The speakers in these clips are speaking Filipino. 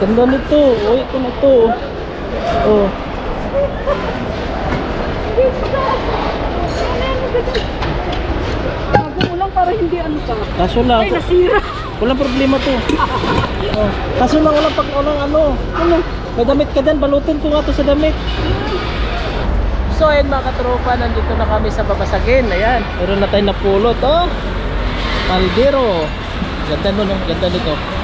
Ganda nito. Uy, ito na to. Oh. Bago mo lang para hindi ano ka. Kaso lang, Ay, nasira. walang problema to. Oh. Kaso lang walang pag walang ano. Ano? May damit ka dyan, balutin ko nga to sa damit. So ayun mga katropa, nandito na kami sa babasagin. Ayan, meron na tayong napulot. Oh, kaldero. Ganda nun, oh. ganda nito.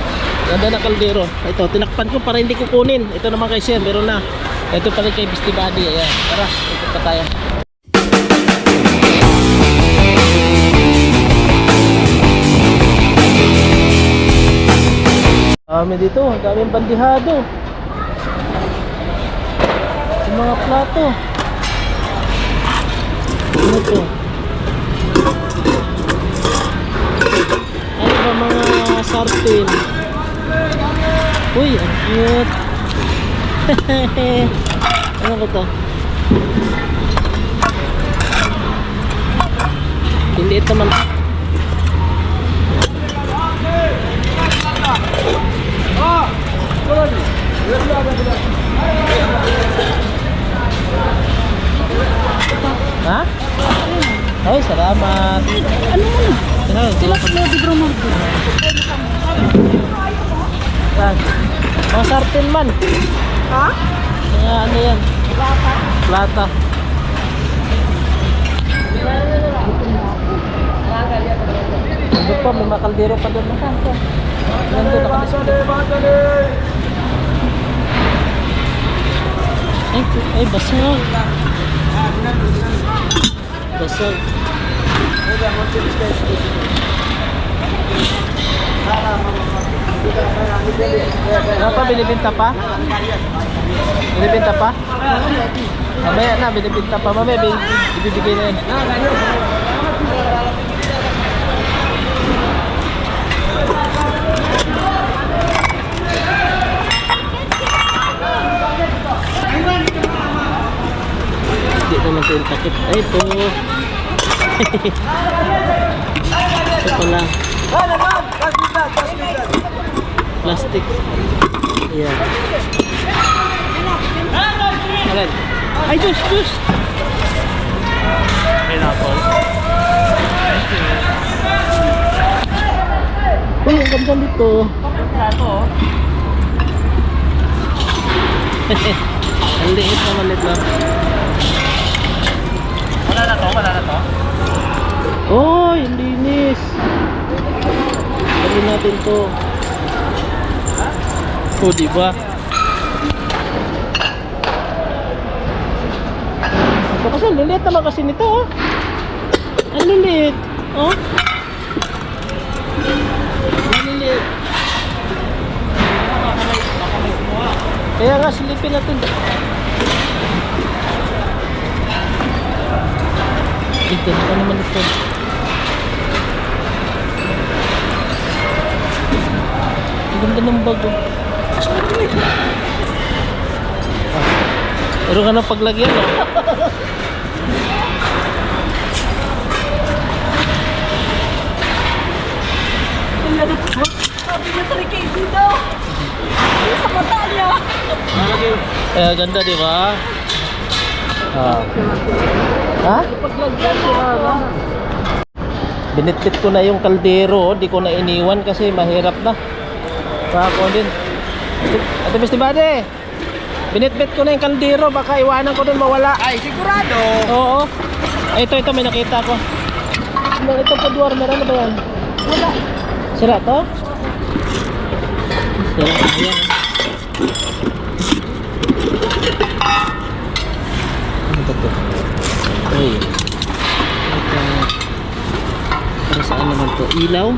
Ganda na kaldero. Ito, tinakpan ko para hindi ko kunin. Ito naman kay Shem, meron na. Ito pa rin kay Beastie Buddy. Ayan, tara, ito pa tayo. Dami dito, ang daming bandihado. Yung mga plato. Ano to? Ano ba mga sartin? Uy, ang cute. ano ko to? Hindi ito man. Ha? Ay, salamat. Ano mo na? Sila pa mo di Bromar yan. Mga sartin man. Ha? Mga ano yan? Plata. Ano pa, may mga kaldero pa doon. Ka? Nandun nakadisplay. Ay, ay, basag. Basag. Ano pa, binibinta pa? Binibinta pa? Mamaya na, binibinta pa. Mamaya, ibibigay na yun. Hindi naman ito yung takip. Ay, ito. ito pala. Plastic. Ayan. Alin? Ay, juice, juice! Pineapple. Uy, ang ganda nito. ang liit naman nito. Wala na to, wala na to. Oy, ang linis. Lagyan natin to. Oh, di ba? Ito kasi liliit naman kasi nito, oh. Ang liliit. Oh. Kaya nga silipin natin. Ito, ano naman ito? Ang ganda ng bago. Pero ka ng paglagyan, no? Sabi niya 3K dito. Sa mata. Eh, ganda, di ba? Ah. Ha? Paglagyan ko na yung kaldero, di ko na iniwan kasi mahirap na. Sa ako din. Ate Miss Bade, binitbit ko na yung kaldero, baka iwanan ko dun mawala. Ay, sigurado. Oo. Ay, ito, ito, may nakita ko. Ano, ito po duwar, meron na ba yan? Wala. Sira to? Sira, ayan. Ano ba to? Uy. Ito. Para saan naman to? Ilaw?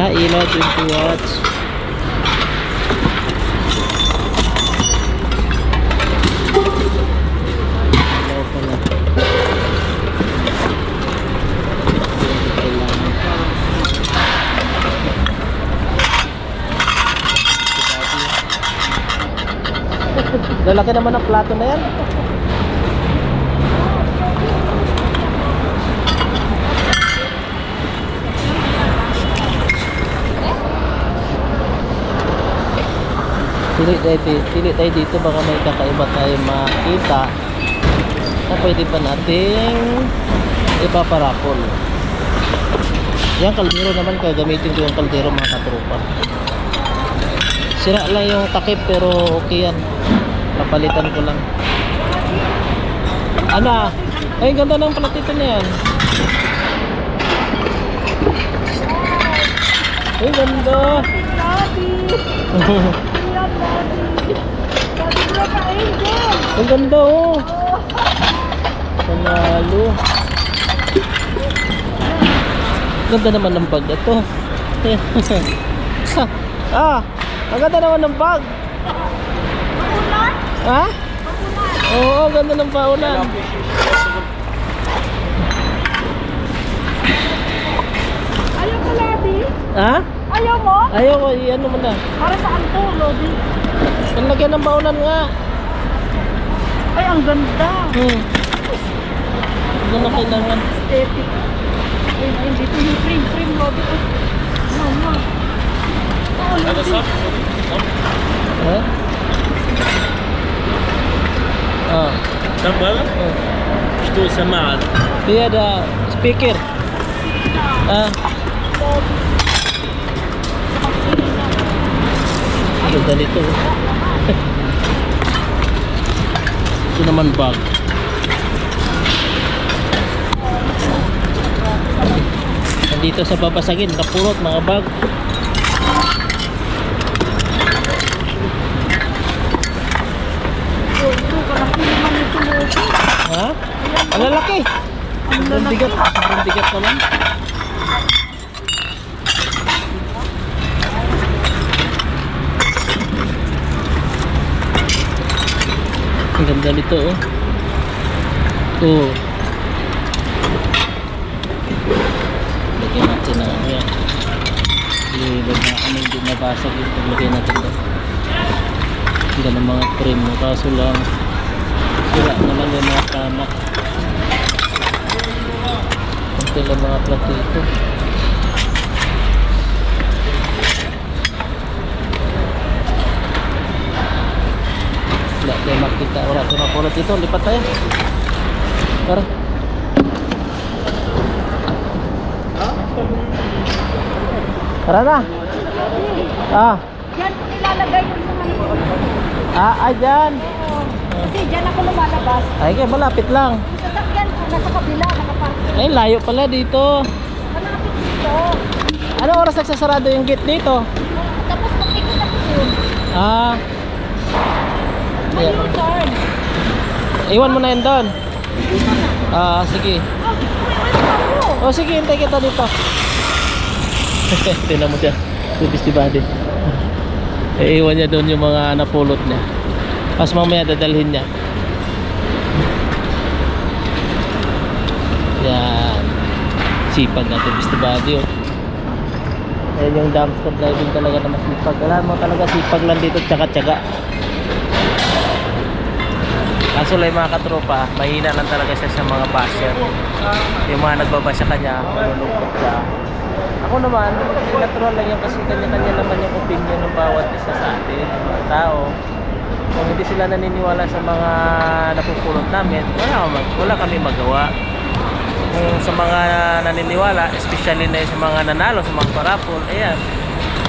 Ah, ilaw 20 watts. Ilaw. Lalaki naman ang plato na yan. Pili tayo, pili tayo dito baka may kakaiba tayo makita na pwede pa nating ipaparapol. Yan kaldero naman gagamitin ko yung kaldero mga katropa. Sira lang yung takip pero okay yan. Papalitan ko lang. Ano? Ay, ganda ng platito na yan. Ay, ganda. Ang ganda oh. Panalo. Ganda naman ng bag na to. ah, ang ganda naman ng bag. Ha? Oo, ang ganda ng paunan. Ayaw ko, Lodi. Ha? Ayaw mo? Ayaw ko, i-ano mo na. Para saan to, Lodi? Panlagyan ng paunan nga. Ay, ang ganda. Hmm. Ano na kailangan? Aesthetic. Ay, ay, dito yung frame, frame, Lodi. Oh. Mama. Oh, Lodi. Ha? Ah. Tambal? oh. Что сама? Dia ada speaker. Ah. Ganda nito. Ito naman bag. Nandito sa babasagin, kapurot mga bag. Ha? Ang lalaki. Ang bigat. Ang bigat naman. Ang ganda nito oh. Oh. Lagyan natin ano yan. Ilibag na ano hindi nabasag yung paglagay natin doon. Ang ganda ng mga frame mo. Kaso lang sira naman yung mga kama. Kunti lang mga platito. Tayo makita. Wala tayo makulot dito. Lipat tayo. Tara. Tara na. Ah. Yan po nilalagay yung mga Ah, ah, dyan. Kasi dyan ako lumalabas. Ay, kaya malapit lang. Yung sasakyan ko, nasa kabila, nakapark. Ay, layo pala dito. Malapit dito. Ano oras nagsasarado yung gate dito? Tapos mag-ikot ako yun. Ah. Iwan mo na yun doon. Ah, sige. Oh, sige, hintay kita dito. Tingnan mo siya. Tubis di body. Iiwan niya doon yung mga napulot niya. Pas mamaya dadalhin niya. Yan. Sipag na tubis body. Oh. Ayan yung dumpster driving talaga na masipag. Alam mo talaga sipag lang dito tsaka tsaga. Kaso lang mga katropa, mahina lang talaga siya sa mga basher. Yung mga nagbaba sa kanya, malulungkot siya. Ako naman, natural lang yan kasi kanya-kanya naman yung opinion ng bawat isa sa atin, mga tao. Kung hindi sila naniniwala sa mga napupulot namin, wala, mag- wala kami magawa. Kung sa mga naniniwala, especially na sa mga nanalo, sa mga parapol, ayan,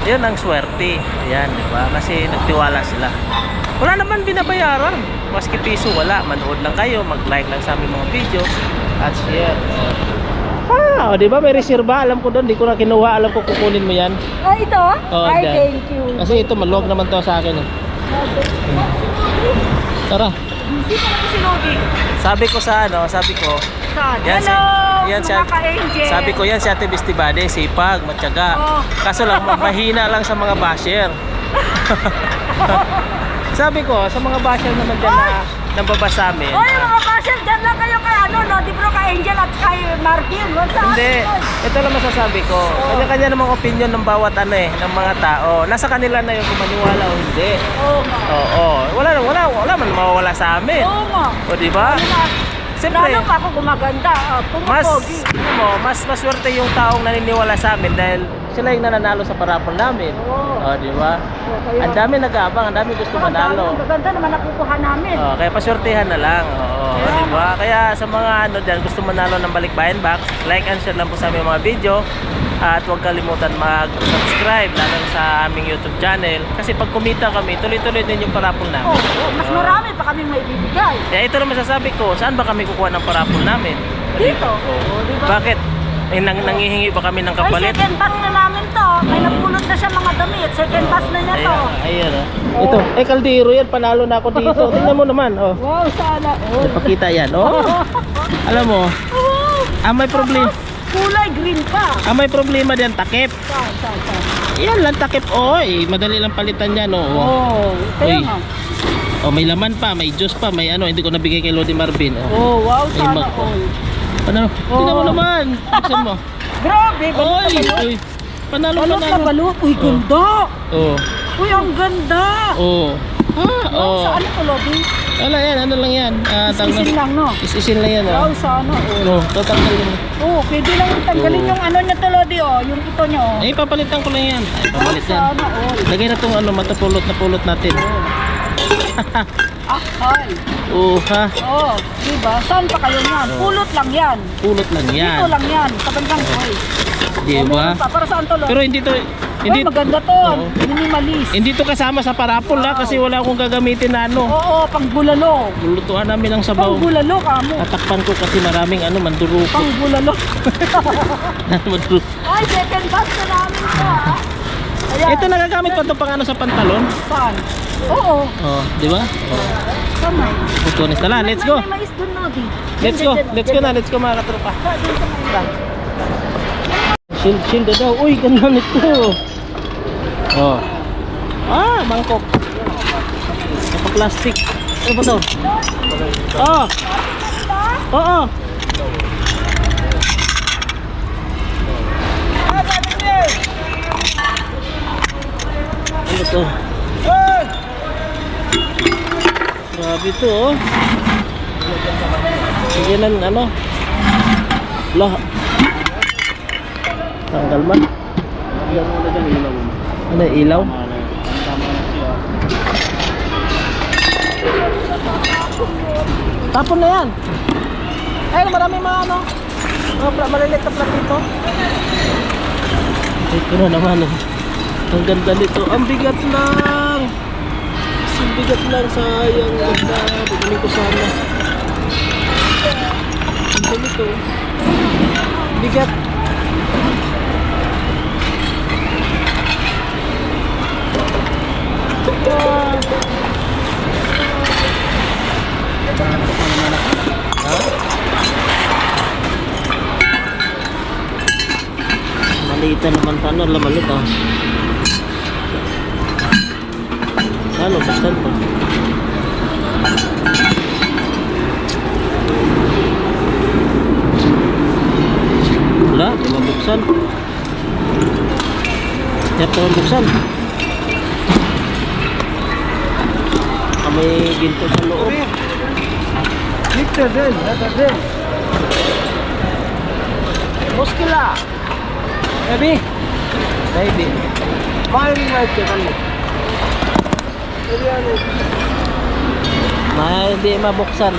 yun ang swerte. Ayan, di ba? Kasi nagtiwala sila. Wala naman binabayaran. Maski piso, wala. Manood lang kayo, mag-like lang sa aming mga video, at share. Ah, o, di ba may reserva? Alam ko doon, di ko na kinuha. Alam ko kukunin mo yan. Ah, ito? Oo, Ay, dyan. thank you. Kasi ito, maluwag naman to sa akin. Eh. Tara. Busy pa natin si Lodi. Sabi ko sa ano, sabi ko, Saan? Yan si- Hello, yan si- mga ka-angel. sabi ko yan si Ate Bistibade, sipag, matyaga. Oh. Kaso lang, ma- mahina lang sa mga basher. sabi ko, sa mga basher naman dyan na nababa sa amin. Oy, mga basher, dyan lang kayo kay ano, Lodi Bro, kay Angel at kay Marvin. What's up? Hindi, ito lang masasabi ko. Kanya-kanya namang opinion ng bawat ano eh, ng mga tao. Nasa kanila na yung kung maniwala o hindi. Oo nga. Oo, wala wala wala man mawawala sa amin. Oo nga. O di ba? Siyempre, Lalo pa ako gumaganda. Uh, mas, ano mo, mas maswerte yung taong naniniwala sa amin dahil sila yung nananalo sa parapol namin. Oo. Oh, di ba? Oh, kaya- Ang dami nag-aabang, ang dami gusto manalo. Ang gaganda naman nakukuha namin. Oh, kaya paswertehan na lang. Oo, Kaya di ba? Kaya sa mga ano diyan gusto manalo ng balikbayan box, like and share lang po sa aming mga video. At huwag kalimutan mag-subscribe lalo sa aming YouTube channel. Kasi pag kumita kami, tuloy-tuloy din yung parapol Oh, namin. oh, mas Oo. marami pa kaming may bibigay. Kaya ito naman masasabi ko, saan ba kami kukuha ng parapol namin? Dito. Oo. Oh, di ba? Bakit? Eh, nang, nangihingi ba kami ng Ay, kapalit? second pass na namin to. May napulot na siya mga damit. Second pass na niya to. Ayan, ayan oh. Ito, eh kaldero yan, panalo na ako dito. Tingnan mo naman, oh. Wow, sana all. Napakita yan, oh. Alam mo, ah, may problema. Kulay green pa. Ah, may problema diyan, takip. Saan, saan, saan? Yan lang takip. Oh, eh, madali lang palitan yan, oh. Oh, kaya Uy. nga. Oh, may laman pa, may juice pa, may ano, hindi ko nabigay kay Lodi Marvin. Oh. Oh, wow, Ay, sana mag- all. Ano? Tingnan mo naman. Buksan mo. Grabe, balot Oy, na balot. uy. Panalo Balot na panalo. balot. Uy, ganda. Oh. Uy, ang ganda. Oh. Ah, Wow, oh. saan ito, Lodi? Wala yan, ano lang yan. Ah, tawag Isin na. lang, no? Is-isin lang yan, oh. sana all. No, tatanggalin mo. Oh, pwede lang tanggalin Oo. yung ano niya to, Lodi, oh. Yung ito niya, oh. Eh, papalitan ko lang yan. Ay, Wow, papalit yan. sana all. Lagay na tong ano, matapulot na pulot natin. Ah, ay. Oh, ha. Oh, diba? Saan pa kayo? Oo. Pulot lang yan. Pulot lang yan. Dito lang yan. Sa bandang oy. Di Oh, ba? meron pa. Para saan to, Lodi? Pero hindi to hindi maganda to. Oo. Minimalist. hindi to kasama sa parapol Wow. kasi wala akong gagamitin na ano. Oo, pang bulalo. Lulutuan namin ng sabaw. Pang bulalo kamo. Tatakpan ko kasi maraming ano mandurukot. Pang bulalo. Manduru- Ay, second batch na namin to, ha? Ayan. Ito nagagamit pa to pang ano sa pantalon. Saan? Oo. Oh, di ba? Oh. Saan may? Putunis na lang. Let's go. May mais dun, Lodi. Let's go. Let's go na. Let's go mga katropa. Dun sa may- Shield, shield daw. Uy, ganda nito. Oh. Ah, mangkok. Naka-plastic. Ano ba to? Oh. Oo. Ano to? Grabe to oh. Sige lang ano. Lah. Tanggal man. Ano ilaw? Tapon na yan. Ay, marami mga ano. Mga pla- maliliit na platito. Ito na naman oh. Ang ganda nito. Ang bigat lang. Ang bigat lang. Sayang. Ganda. Bigyan ko sana. Ang nito. Bigat. Malita naman paano laman nito. Ano, buksan to. Wala, di mabuksan. Hirap naman buksan. Ah, May ginto sa loob. Dito din, dito din. Muskila! Baby! Baby. Mahal nga ito kami. Ma, hindi mabuksan.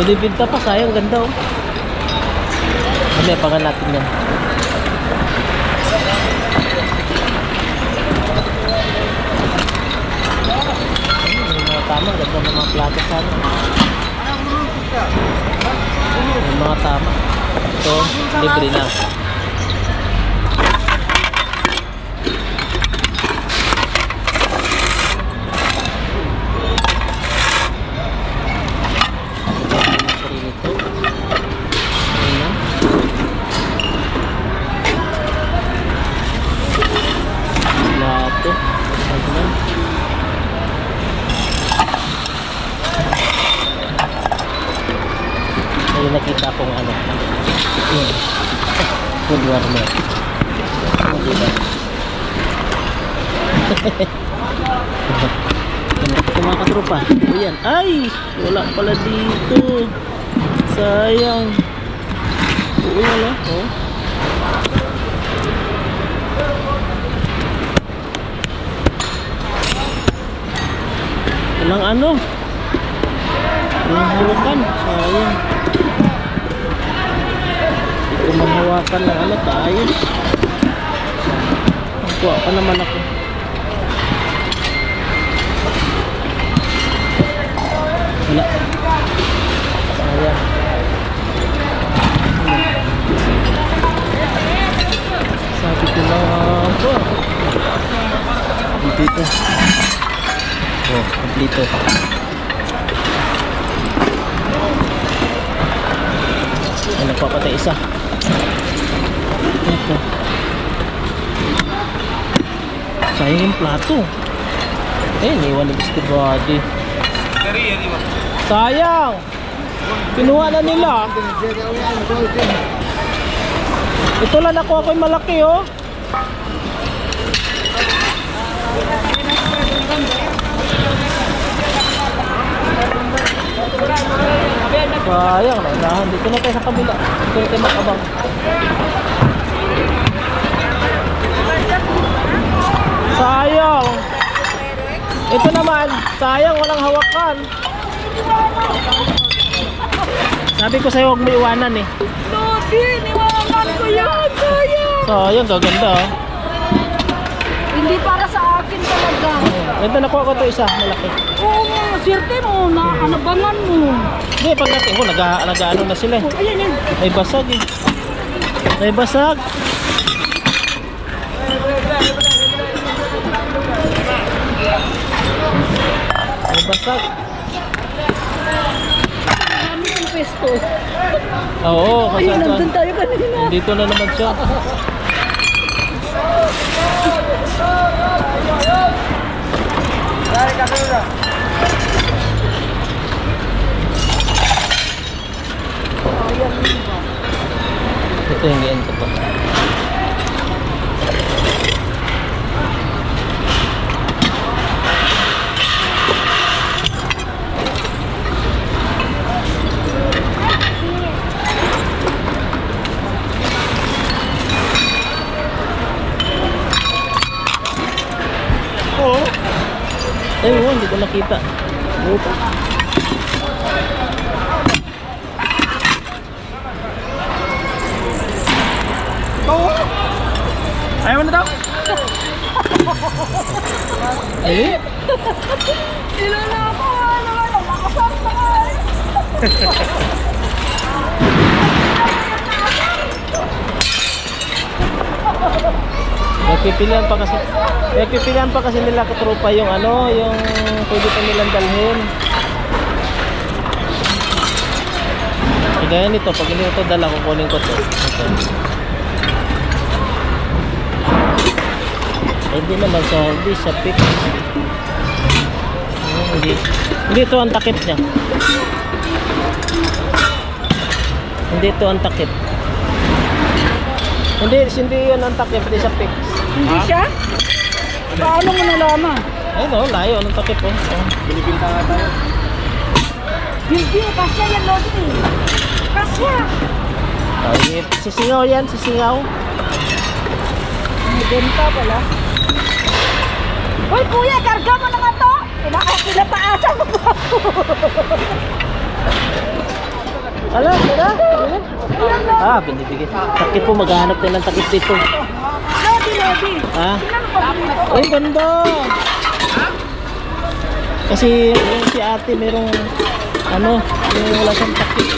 Binibinta pa, sayang ganda oh. Kami, abangan natin yan. Tama, ganda ng mga plato sana. Yung mga tama. Ito, libre na. Plato. Ano? May nakita akong ano. Yun. Food warmer. Oh, diba? Ano ito mga katropa? Ayan. Ay! Wala pala dito. Sayang. Oo, wala. Oh. Walang ano. Walang hawakan. Sayang. Ko mahawakan ng ano. Tayo. Kuha pa naman ako. Wala. Sayang. Sabi ko na ba? Dito. Oh, kompleto. Ay, nagpapatay isa. Ito. Sayang yung plato. Eh, niwan ni Mr. Body. Sayang! Kinuha na nila. Ito lang ako ako'y malaki oh. Sayang, naunahan. Dito na tayo sa kabila. Dito na tayo makabang. Sayang. Ito naman, sayang walang hawakan. Sabi ko sa'yo huwag mo iwanan eh. Lodi, niwanan ko yan. Sayang. Sayang, gaganda oh. Hindi para sa akin talaga. Ito nakuha ko to isa, malaki. Oo nga, swerte mo na anabangan mo. Hindi, pagdating ko, naga, nag-ano na sila eh. Oh, ayan yan. May basag eh. May basag. May basag. Marami ang pesto. Oo, kasi Ayun, nandun andun. tayo kanina. Dito na naman siya. Ito yung end ko pa. Nakita. Opo. Ayaw mo na daw? Eh? Ilala ako, ano ano, makasama ka. Nagpipilian pa kasi Nagpipilian pa kasi nila katropa yung ano, yung pwede pa nilang dalhin. Kagaya nito, pag hindi ito dala, kukunin ko to. Ito. Hindi naman sa, hindi sa pick. Hmm, hindi. Hindi ito ang takip niya. Hindi ito ang takip. Hindi, hindi yun ang takip, hindi sa pick. Hindi siya? Paano mo nalaman? Ayun oh, layo. Anong takip oh. oh. Binibinta nga tayo. Hindi, kasya yan, Lodi. Kasya. Ay, sisingaw yan, sisingaw. May benta pala. Hoy, kuya, karga mo na nga to. Mo pa ako. Ala, tara. Ah, binibigay. Takip po, maghahanap tayo ng takip dito. Ha? Ay, ganda. Kasi yung si ate merong ano, yung wala siyang takip.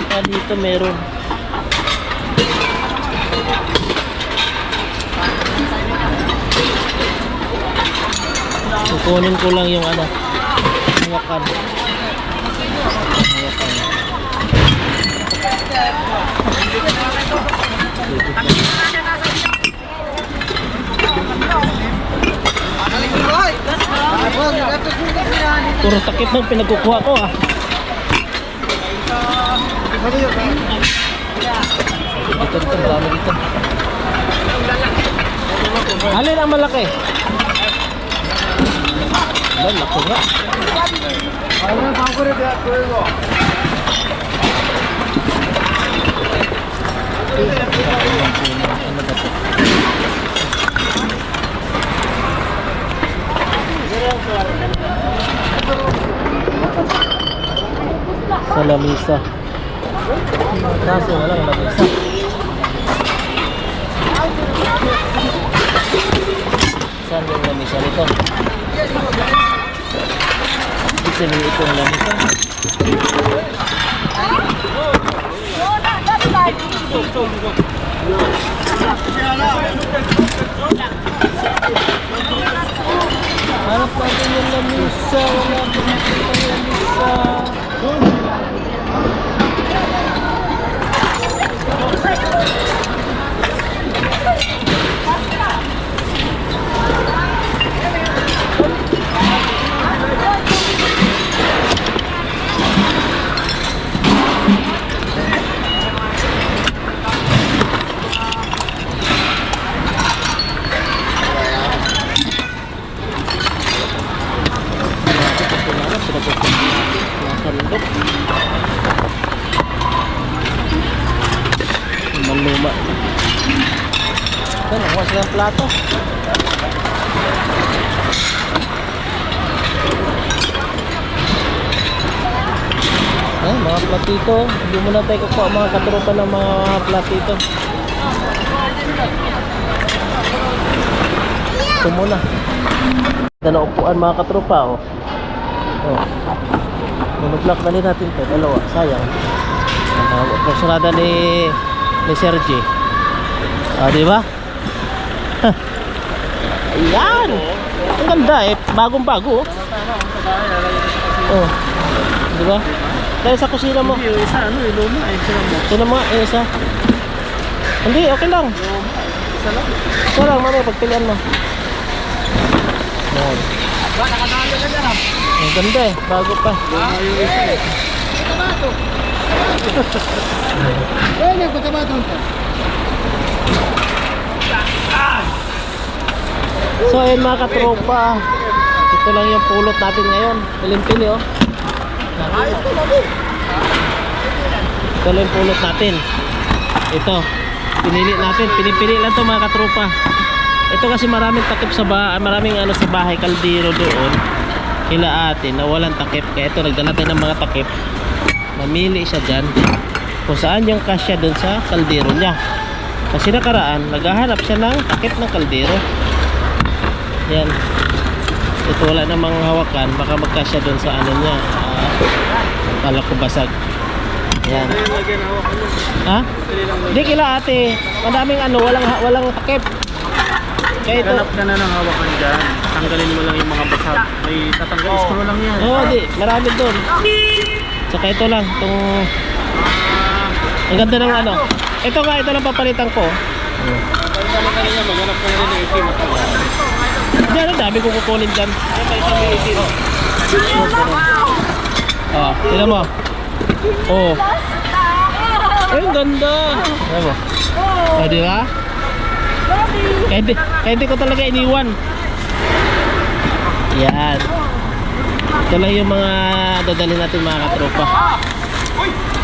Saka dito meron. Kukunin ko lang yung ano, hawakan. Hawakan. Puro takip ng pinagkukuha ko ah. Dito, dito, marami dito. Alin ang malaki? Ba, laki nga. Ano ang favorite ya? Tuloy mo. Ano ba to? Sa lamisa. Kaso walang lamisa. Saan yung lamisa nito? Ibig sabihin ito ang lamisa. Hanap natin yung lamisa. Wala pa natin yung lamisa. Pinanap, tayo kukuha mga katrupa ng mga platito. Ito muna. Na upuan mga katropa oh. Oh. Binublock na rin natin to. Dalawa. Sayang. Uh, ni ni Sergi. Ah, di? Ayan. Ang ganda eh. Bagong bago oh. Oh. Di? Kaya sa kusina mo. Yung isa ano, yung luma eh. Sila mo. Ito naman, eh, isa. Hindi, okay lang. Isa lang. Ito lang, mamaya pagpilian mo. Yan. Ba, nakadalo ka dyan ah. Ang ganda eh, bago pa. Luma yung isa eh. Eh, yung pagkabato nito. So ayun mga katropa, ito lang yung pulot natin ngayon. Pilimpili oh. Ito lang yung pulot natin. Ito, pinili natin, pinipili lang to mga katropa. Ito kasi maraming takip sa bahay, maraming ano sa bahay, kaldero doon. Kila ate na walang takip. Kaya ito, nagdala tayo ng mga takip. Namili siya dyan kung saan yung kasya doon sa kaldero niya. Kasi nakaraan, naghahanap siya ng takip ng kaldero. Yan. Ito wala namang hawakan, baka magkasya doon sa ano niya. Ah, kala ko basag. Yan. Mo. Ha? Hindi kila ate, madaming ano, walang walang takip. Kaya ito. Ganap ka na ng hawakan dyan. Tanggalin mo lang yung mga basag. May tatanggal, screw lang yan. Oo, di, marami doon. Saka ito lang, itong ang ganda ng ano. Ito nga, ito lang papalitan ko. Pag naman kanina, maghanap ka na rin ng itim. Diyan, ang dami ko kukunin dyan. Ay, may isang may itim. Oh, tignan mo. Oh. Ay, ang ganda. Tignan mo. Oh, di ba? Kahit di, ko talaga iniwan. Yan. Ito lang yung mga dadalhin natin mga katropa.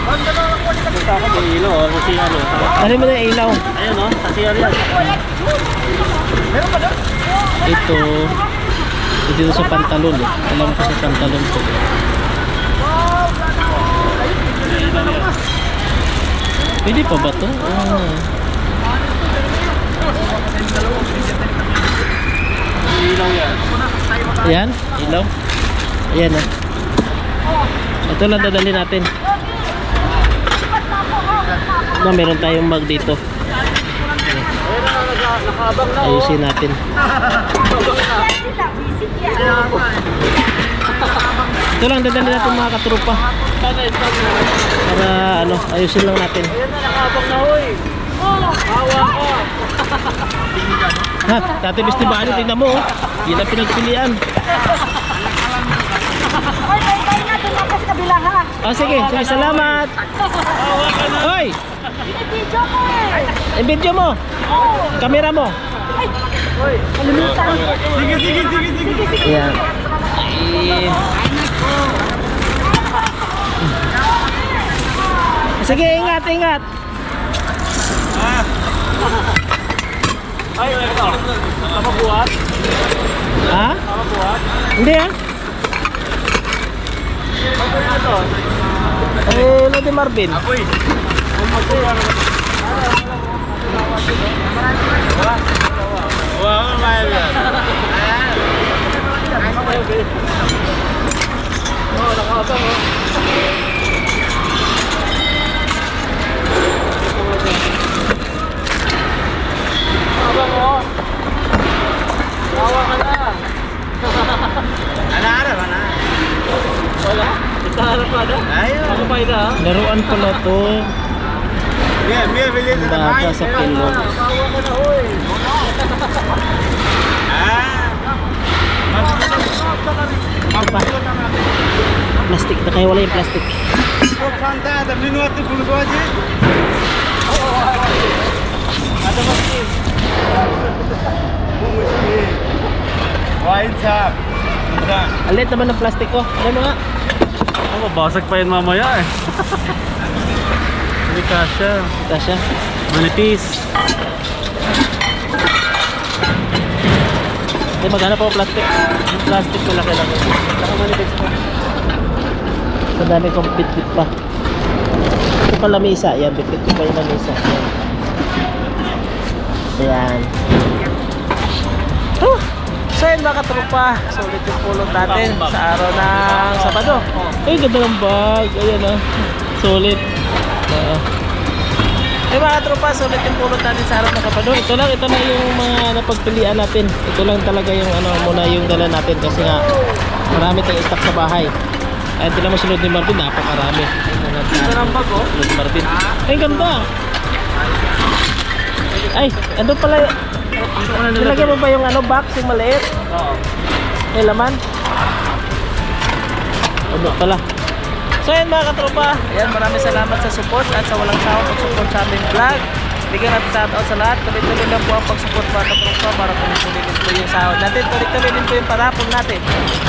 Punta ako may ilaw, sa CR. oh. Dali mo na yung ilaw. Ayun oh, sa CR yan. Ito. Ito dito sa pantalon eh. Alam ko sa pantalon ko. Pwede pa ba to? Ah. May ilaw yan. Ayan, ilaw. Ayan ah. Ito lang dadali natin. Na meron tayong mag dito. Ayun na, naka- nakaabang na oh. Ayusin natin. Ito lang dadali natin mga katrupa. Para ano, ayusin lang natin. Ayun na, nakaabang na hoy. Hawa ka. Ha, dati festival, tingnan mo. oh. Yun ang pinagpilian. Oy, tayo na doon ako sa kabila ha. Ah, sige, sige, salamat. Hoy, Binibidyo ko eh. I-video mo. Kamera mo. Kalimutan. Sige, sige, sige, sige. Ayan. Ay. Sige, ingat, ingat. Ay, ka Tama buhat? Ha? Tama buhat? Hindi ah. Ano to? Eh, Lodi Marvin. Apoy. Wow, mahal yan. Oh, nakakasam oh. Abang oh. Tawa ka na. Ana, ana. Wala? Itaharap pa na? Ayun. Ako pa ina? Laruan pala to. Mia, Mia, bilhin Ang bata sa pilon. Tawa ka na, oy. Ah. Mabilo na natin. Plastic na kayo, wala yung plastic. Kok Fanta, ada minuat tu bulu aja. Ada masih. Wine tap. Minsan. Alit naman ng plastic ko. Ano nga? Oh, babasag pa yun mamaya eh. Hindi kasha. Ito siya. Manipis. Eh, maghanap ako plastic. Yung plastic ko laki-laki. Saka manipis ko. Ang dami kong bit-bit pa. Ito pala misa. Yan, bit-bit ko pa yung lamisa. Yan. Ayan. Huh! So yun mga katropa, sulit yung pulot natin sa araw ng Sabado. Ay, ganda ng bag. Ayan ah. Sulit. Oo. Ay mga katropa, sulit yung pulot natin sa araw ng Sabado. Ito lang, ito lang yung mga napagpilian natin. Ito lang talaga yung ano, muna yung dala natin kasi nga marami tayong stock sa bahay. Ay, ito mo sunod ni Marvin, napakarami. Ito ng bag oh. Sunod ni Marvin. Ay, ganda. Ay, ano pala, Dito ko na nilagay mo ba yung ano, box, yung maliit? Oo. May laman? Ano pala? So yun mga katropa, ayan maraming salamat sa support at sa walang sawang pag-support sa aming vlog. Bigyan natin shoutout sa lahat. Tuloy-tuloy lang po ang pag-support mga katropa para tuloy-tuloy din po yung sahod natin. Tuloy-tuloy din po yung parapong natin.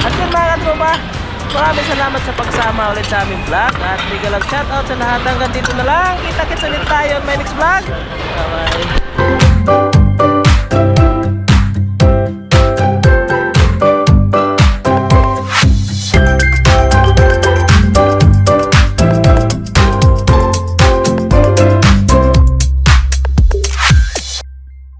At yun mga katropa, maraming salamat sa pagsama ulit sa aming vlog. At bigyan lang shoutout sa lahat. Hanggang dito na lang. Kita-kits ulit tayo on my next vlog. Bye-bye.